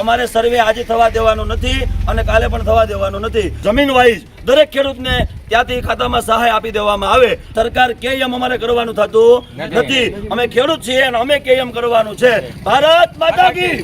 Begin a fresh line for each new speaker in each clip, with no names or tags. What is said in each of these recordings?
અમારે સર્વે આજે થવા દેવાનું નથી અને કાલે પણ થવા દેવાનું નથી. જમીન વાઇઝ દરેક ખેડૂતને ત્યાંથી ખાતામાં સહાય આપી દેવામાં આવે. સરકાર કે એમ અમારે કરવાનું થતું નથી. અમે ખેડૂત છીએ અને અમે કે એમ કરવાનું છે. ભારત માતા કી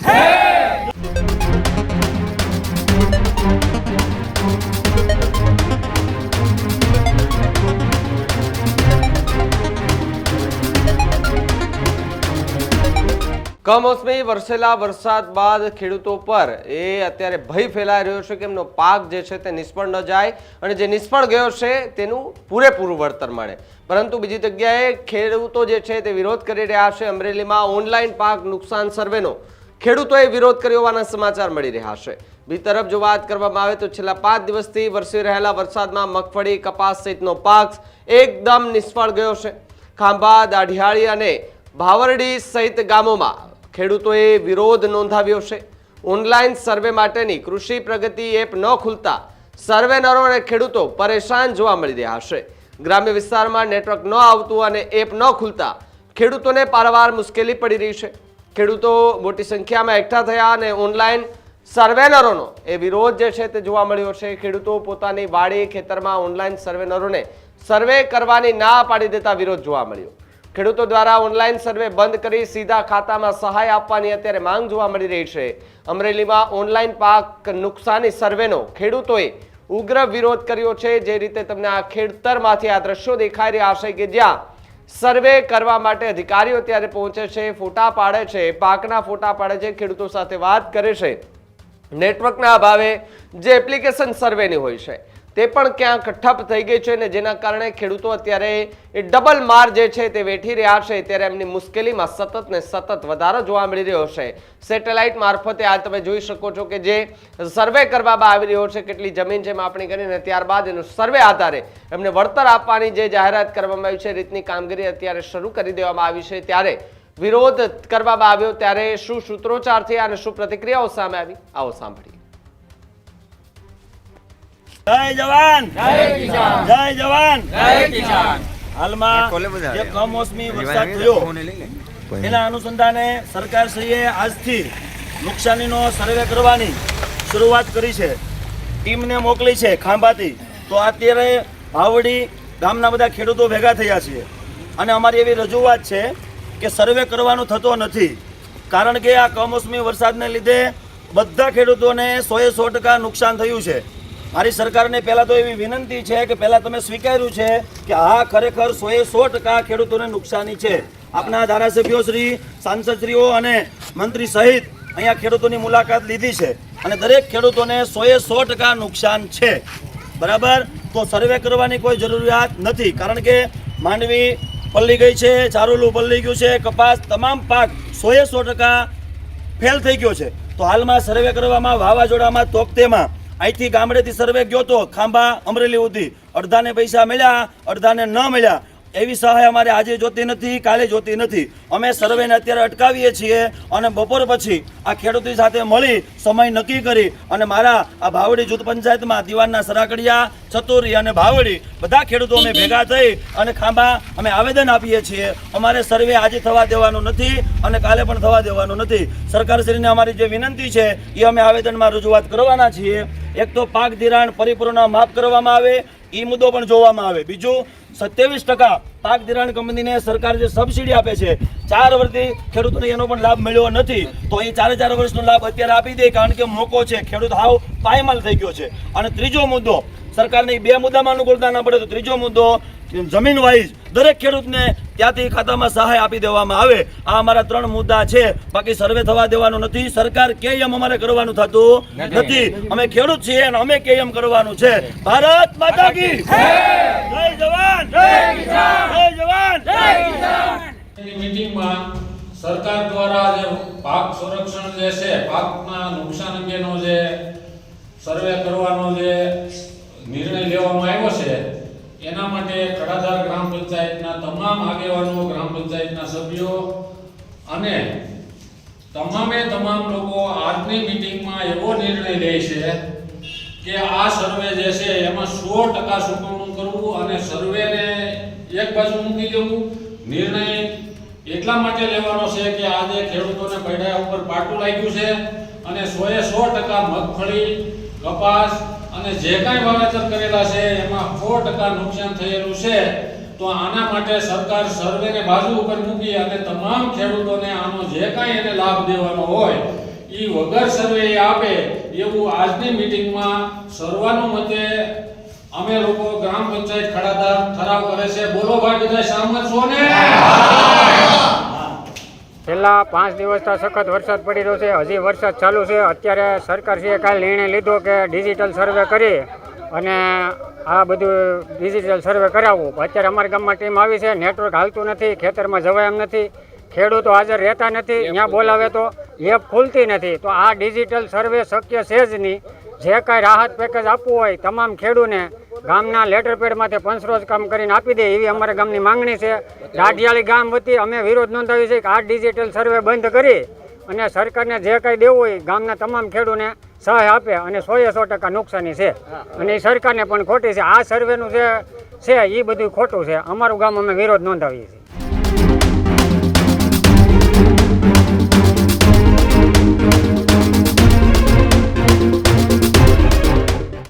કમોસમી વરસેલા વરસાદ બાદ ખેડૂતો પર એ અત્યારે ભય ફેલાઈ રહ્યો છે કે એમનો પાક જે છે તે નિષ્ફળ ન જાય અને જે નિષ્ફળ ગયો છે તેનું પૂરેપૂરું વળતર મળે. પરંતુ બીજી જગ્યાએ ખેડૂતો જે છે તે વિરોધ કરી રહ્યા છે. અમરેલીમાં ઓનલાઈન પાક નુકસાન સર્વેનો ખેડૂતોએ વિરોધ કર્યો હોવાના સમાચાર મળી રહ્યા છે. બીજી તરફ જો વાત કરવામાં આવે તો છેલ્લા પાંચ દિવસથી વરસી રહેલા વરસાદમાં મગફળી, કપાસ સહિતનો પાક એકદમ નિષ્ફળ ગયો છે. ખાંભા, દાઢિયાળી અને ભાવરડી સહિત ગામોમાં ખેડૂતોએ વિરોધ નોંધાવ્યો છે. ઓનલાઈન સર્વે માટેની કૃષિ પ્રગતિ એપ ન ખુલતા સર્વેનરો અને ખેડૂતો પરેશાન જોવા મળી રહ્યા છે. ગ્રામ્ય વિસ્તારમાં નેટવર્ક ન આવતું અને એપ ન ખુલતા ખેડૂતોને પારવાર મુશ્કેલી પડી રહી છે. ખેડૂતો મોટી સંખ્યામાં એકઠા થયા અને ઓનલાઈન સર્વેનરોનો એ વિરોધ જે છે તે જોવા મળ્યો છે. ખેડૂતો પોતાની વાડી ખેતરમાં ઓનલાઈન સર્વેનરોને સર્વે કરવાની ના પાડી દેતા વિરોધ જોવા મળ્યો. ખેડૂતો દ્વારા ઓનલાઈન સર્વે બંધ કરી સીધા ખાતામાં સહાય આપવાની અત્યારે માંગ જોવા મળી રહી છે. અમરેલીમાં ઓનલાઈન પાક નુકસાની સર્વેનો ખેડૂતોએ ઉગ્ર વિરોધ કર્યો છે. જે રીતે તમને આ ખેડતરમાંથી આ દ્રશ્યો દેખાઈ રહ્યા હશે કે જ્યાં સર્વે કરવા માટે અધિકારીઓ ત્યારે પહોંચે છે, ફોટા પાડે છે, પાકના ફોટા પાડે છે, ખેડૂતો સાથે વાત કરે છે. નેટવર્કના અભાવે જે એપ્લિકેશન સર્વેની હોય છે તે પણ ક્યાંક ઠપ થઈ ગઈ છે અને જેના કારણે ખેડૂતો અત્યારે એ ડબલ માર જે છે તે વેઠી રહ્યા છે. ત્યારે એમની મુશ્કેલીમાં સતત ને સતત વધારો જોવા મળી રહ્યો છે. સેટેલાઇટ મારફતે આ તમે જોઈ શકો છો કે જે સર્વે કરવામાં આવી રહ્યો છે, કેટલી જમીન છે માપણી કરીને ત્યારબાદ એનું સર્વે આધારે એમને વળતર આપવાની જે જાહેરાત કરવામાં આવી છે, રીતની કામગીરી અત્યારે શરૂ કરી દેવામાં આવી છે. ત્યારે વિરોધ કરવામાં આવ્યો, ત્યારે શું સૂત્રોચ્ચાર થયા અને શું પ્રતિક્રિયાઓ સામે આવી, આવો સાંભળીએ.
જય જવાન! જય જવાન! હાલમાં જે કમોસમી વરસાદ થયો એના અનુસંધાને સરકારશ્રીએ આજથી નુકસાનીનો સર્વે કરવાની શરૂઆત કરી છે. ટીમને મોકલી છે ખાંભાથી. તો અત્યારે ભાવડી ગામના બધા ખેડૂતો ભેગા થયા છે. અને અમારી એવી રજૂઆત છે કે સર્વે કરવાનો થતો નથી. કારણ કે આ કમોસમી વરસાદને લીધે બધા ખેડૂતોને સોએ સો ટકા નુકસાન થયું છે. મારી સરકારને પહેલાં તો એવી વિનંતી છે કે પહેલાં તમે સ્વીકાર્યું છે કે હા ખરેખર સોએ સો ટકા ખેડૂતોને નુકસાની છે. આપના ધારાસભ્યો શ્રી, સાંસદશ્રીઓ અને મંત્રી સહિત અહીંયા ખેડૂતોની મુલાકાત લીધી છે અને દરેક ખેડૂતોને સોએ સો ટકા નુકસાન છે. બરાબર? તો સર્વે કરવાની કોઈ જરૂરિયાત નથી. કારણ કે માંડવી પલ્લી ગઈ છે, ચારુલું પલ્લી ગયું છે, કપાસ તમામ પાક સોએ સો ટકા ફેલ થઈ ગયો છે. તો હાલમાં સર્વે કરવામાં વાવાઝોડામાં તોકતેમાં અહીંથી ગામડેથી સર્વે ગયો તો ખાંભા અમરેલી સુધી. અડધાને પૈસા મળ્યા અડધાને ન મળ્યા. એવી સહાય અમારે આજે જોતી નથી, કાલે જોતી નથી. અમે સર્વેને અત્યારે અટકાવીએ છીએ અને બપોર પછી આ ખેડૂતો સાથે મળી સમય નક્કી કરી અને મારા આ ભાવડી જૂથ પંચાયતમાં દિવાનના સરાકડિયા, ચતુરી અને ભાવડી બધા ખેડૂતો અમે ભેગા થઈ અને ખાંભા અમે આવેદન આપીએ છીએ. અમારે સર્વે આજે થવા દેવાનું નથી અને કાલે પણ થવા દેવાનું નથી. સરકારશ્રીને અમારી જે વિનંતી છે, એ અમે આવેદનમાં રજૂઆત કરવાના છીએ. એક તો પાક ધિરાણ પરિપૂર્ણ માફ કરવામાં આવે એ મુદ્દો પણ જોવામાં આવે. બીજું, સત્યાવીસ ટકા પાક ધિરાણ કંપનીને સરકાર જે સબસિડી આપે છે, ચાર વર્ષથી ખેડૂતોને એનો પણ લાભ મળ્યો નથી. તો એ ચારે ચાર વર્ષનો લાભ અત્યારે આપી દે, કારણ કે મોકો છે. ખેડૂત હાવ પાયમાલ થઈ ગયો છે. અને ત્રીજો મુદ્દો સરકારની બે મુદ્દામાં અનુકૂળતા ના પડે તો ત્રીજો મુદ્દો જમીન વાઇઝ દરેક ખેડૂતને ત્યાંથી ખાતામાં સહાય આપી દેવામાં આવે. આ અમારા ત્રણ મુદ્દા છે. બાકી સર્વે થવા દેવાનું નથી. સરકાર કે એમ અમારે કરવાનું થતું નથી. અમે ખેડૂત છીએ અને અમે કે એમ કરવાનું છે. ભારત માતા કી જય. જવાન. જય જવાન.
મીટિંગમાં સરકાર દ્વારા જે પાક સંરક્ષણ જે છે પાકના નુકસાન અંગેનો જે સર્વે કરવાનો જે નિર્ણય લેવામાં આવ્યો છે એના માટે કડાધાર ગ્રામ પંચાયતના તમામ આગેવાનો, ગ્રામ પંચાયતના સભ્યો અને તમામે તમામ લોકો આજની મિટિંગમાં એવો નિર્ણય લે છે કે આ સર્વે જે છે એમાં સો ટકા ચૂકવણું કરવું અને સર્વેને એક બાજુ મૂકી દેવું. નિર્ણય એટલા માટે લેવાનો છે કે આજે ખેડૂતોને પૈડા ઉપર પાટું લાગ્યું છે અને સોએ સો ટકા મગફળી, કપાસ અને જે કાંઈ વાવેતર કરેલા છે, એમાં સો ટકા નુકસાન થયેલું છે, તો આના માટે સરકાર સર્વેને બાજુ ઉપર મૂકી અને તમામ ખેડૂતોને આનો જે કાંઈ એને લાભ દેવાનો હોય એ વગર સર્વે આપે, એવું આજની મિટિંગમાં સર્વાનુમતે અમે લોકો ગ્રામ પંચાયત ખડાદાર ઠરાવ કરે છે. બોલો ભાઈ, બધા સહમત છો ને?
છેલ્લા પાંચ દિવસથી સખત વરસાદ પડી રહ્યો છે. હજી વરસાદ ચાલુ છે. અત્યારે સરકારશ્રીએ કાલે નિર્ણય લીધો કે ડિજિટલ સર્વે કરી અને આ બધું ડિજિટલ સર્વે કરાવવું. અત્યારે અમારા ગામમાં ટીમ આવી છે. નેટવર્ક હાલતું નથી. ખેતરમાં જવાય એમ નથી. ખેડૂતો હાજર રહેતા નથી. ત્યાં બોલાવે તો એપ ખુલતી નથી. તો આ ડિજિટલ સર્વે શક્ય છે જ નહીં. જે કાંઈ રાહત પેકેજ આપવું હોય તમામ ખેડૂને ગામના લેટર પેડમાંથી પંચરોજ કામ કરીને આપી દે એવી અમારા ગામની માંગણી છે. દાઢિયાળી ગામ વતી અમે વિરોધ નોંધાવી છે કે આ ડિજિટલ સર્વે બંધ કરી અને સરકારને જે કાંઈ દેવું હોય ગામના તમામ ખેડૂને સહાય આપે અને સોએ સો ટકા નુકસાની છે. અને એ સરકારને પણ ખોટી છે. આ સર્વેનું જે છે એ બધું ખોટું છે. અમારું ગામ અમે વિરોધ નોંધાવીએ છીએ.